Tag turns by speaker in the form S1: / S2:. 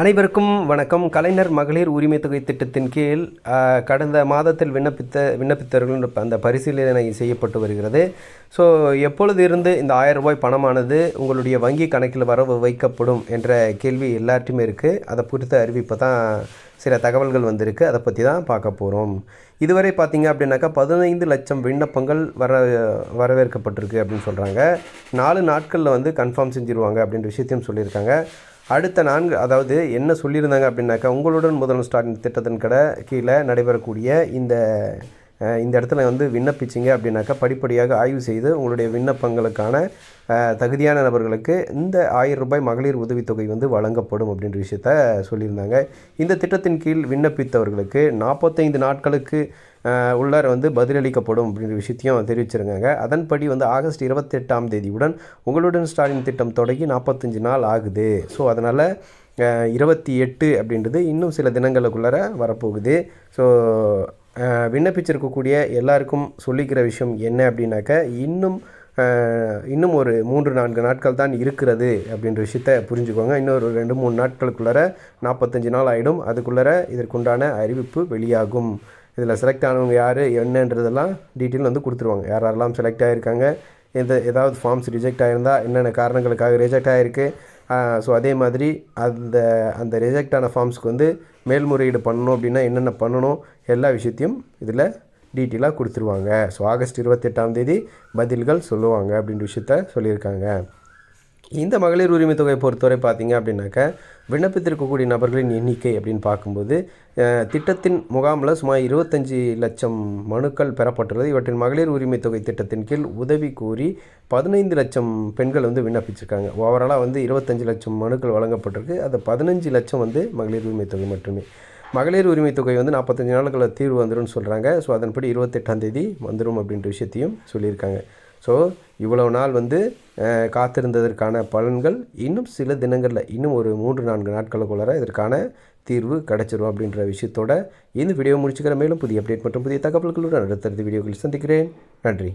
S1: அனைவருக்கும் வணக்கம். கலைஞர் மகளிர் உரிமை தொகை திட்டத்தின் கீழ் கடந்த மாதத்தில் விண்ணப்பித்த விண்ணப்பித்தவர்கள் அந்த பரிசீலனை செய்யப்பட்டு வருகிறது. ஸோ எப்பொழுது இருந்து இந்த ஆயிரம் ரூபாய் பணமானது உங்களுடைய வங்கி கணக்கில் வரவு வைக்கப்படும் என்ற கேள்வி எல்லார்ட்டையுமே இருக்குது அதை குறித்த அறிவிப்பை தான் சில தகவல்கள் வந்திருக்கு. அதை பற்றி தான் பார்க்க போகிறோம் இதுவரை பார்த்தீங்க அப்படின்னாக்கா பதினைந்து லட்சம் விண்ணப்பங்கள் வர வரவேற்கப்பட்டிருக்கு அப்படின்னு சொல்கிறாங்க நாலு நாட்களில் வந்து கன்ஃபார்ம் செஞ்சுருவாங்க அப்படின்ற விஷயத்தையும் சொல்லியிருக்காங்க. அடுத்த நான்கு அதாவது என்ன சொல்லியிருந்தாங்க அப்படின்னாக்கா உங்களுடன் முதல் ஸ்டார்ட் திட்டத்தின் கடை கீழே நடைபெறக்கூடிய இந்த இந்த இடத்துல வந்து விண்ணப்பிச்சிங்க அப்படின்னாக்கா படிப்படியாக ஆய்வு செய்து உங்களுடைய விண்ணப்பங்களுக்கான தகுதியான நபர்களுக்கு இந்த ஆயிரம் ரூபாய் மகளிர் உதவித்தொகை வந்து வழங்கப்படும் அப்படின்ற விஷயத்த சொல்லியிருந்தாங்க. இந்த திட்டத்தின் கீழ் விண்ணப்பித்தவர்களுக்கு நாற்பத்தைந்து நாட்களுக்கு உள்ளார வந்து பதிலளிக்கப்படும் அப்படின்ற விஷயத்தையும் தெரிவிச்சிருக்காங்க. அதன்படி வந்து ஆகஸ்ட் இருபத்தெட்டாம் தேதியுடன் உங்களுடன் ஸ்டாலின் திட்டம் தொடங்கி நாற்பத்தஞ்சு நாள் ஆகுது. ஸோ அதனால் இருபத்தி எட்டு அப்படின்றது இன்னும் சில தினங்களுக்குள்ளார வரப்போகுது. ஸோ விண்ணப்பிச்சிருக்கக்கூடிய எல்லாருக்கும் சொல்லிக்கிற விஷயம் என்ன அப்படின்னாக்க இன்னும் இன்னும் ஒரு மூன்று நான்கு நாட்கள் தான் இருக்கிறது அப்படின்ற விஷயத்த புரிஞ்சுக்கோங்க. இன்னொரு ரெண்டு மூணு நாட்களுக்குள்ளார நாற்பத்தஞ்சு நாள் ஆகிடும் அதுக்குள்ளார இதற்குண்டான அறிவிப்பு வெளியாகும். இதில் செலக்ட் ஆனவங்க யார் என்னன்றதெல்லாம் டீட்டெயில் வந்து கொடுத்துருவாங்க. யார் யாரெல்லாம் செலக்ட் ஆகியிருக்காங்க எந்த ஏதாவது ஃபார்ம்ஸ் ரிஜெக்ட் ஆகிருந்தால் என்னென்ன காரணங்களுக்காக ரிஜெக்ட் ஆகிருக்கு ஸோ அதே மாதிரி அந்த அந்த ரிஜெக்ட் ஆன ஃபார்ம்ஸ்க்கு வந்து மேல்முறையீடு பண்ணணும் அப்படின்னா என்னென்ன பண்ணணும்? எல்லா விஷயத்தையும் இதில் டீட்டெயிலாக கொடுத்துருவாங்க. ஸோ ஆகஸ்ட் இருபத்தெட்டாம் தேதி பதில்கள் சொல்லுவாங்க அப்படின்ற விஷயத்த சொல்லியிருக்காங்க. இந்த மகளிர் உரிமை தொகையை பொறுத்தவரை பார்த்தீங்க அப்படின்னாக்கா விண்ணப்பித்திருக்கக்கூடிய நபர்களின் எண்ணிக்கை அப்படின்னு பார்க்கும்போது திட்டத்தின் முகாமில் சுமார் இருபத்தஞ்சி லட்சம் மனுக்கள் பெறப்பட்டுள்ளது. இவற்றின் மகளிர் உரிமை தொகை திட்டத்தின் கீழ் உதவி கோரி பதினைந்து லட்சம் பெண்கள் வந்து விண்ணப்பிச்சிருக்காங்க. ஓவராலாக வந்து இருபத்தஞ்சி லட்சம் மனுக்கள் வழங்கப்பட்டிருக்கு. அது பதினஞ்சு லட்சம் வந்து மகளிர் உரிமை தொகை மட்டுமே. மகளிர் உரிமை தொகை வந்து நாற்பத்தஞ்சு நாளுக்குள்ள தீர்வு வந்துரும்னு சொல்கிறாங்க ஸோ அதன்படி இருபத்தெட்டாம் தேதி வந்துடும் அப்படின்ற விஷயத்தையும் சொல்லியிருக்காங்க. ஸோ இவ்வளவு நாள் வந்து காத்திருந்ததற்கான பலன்கள் இன்னும் சில தினங்களில் இன்னும் ஒரு மூன்று நான்கு நாட்களுக்குள்ளார இதற்கான தீர்வு கிடைச்சிரும் அப்படின்ற விஷயத்தோட இந்த வீடியோ முடிச்சுக்கிற மேலும் புதிய அப்டேட் மற்றும் புதிய தகவல்களுடன் அடுத்தடுத்த வீடியோக்களில் சந்திக்கிறேன். நன்றி.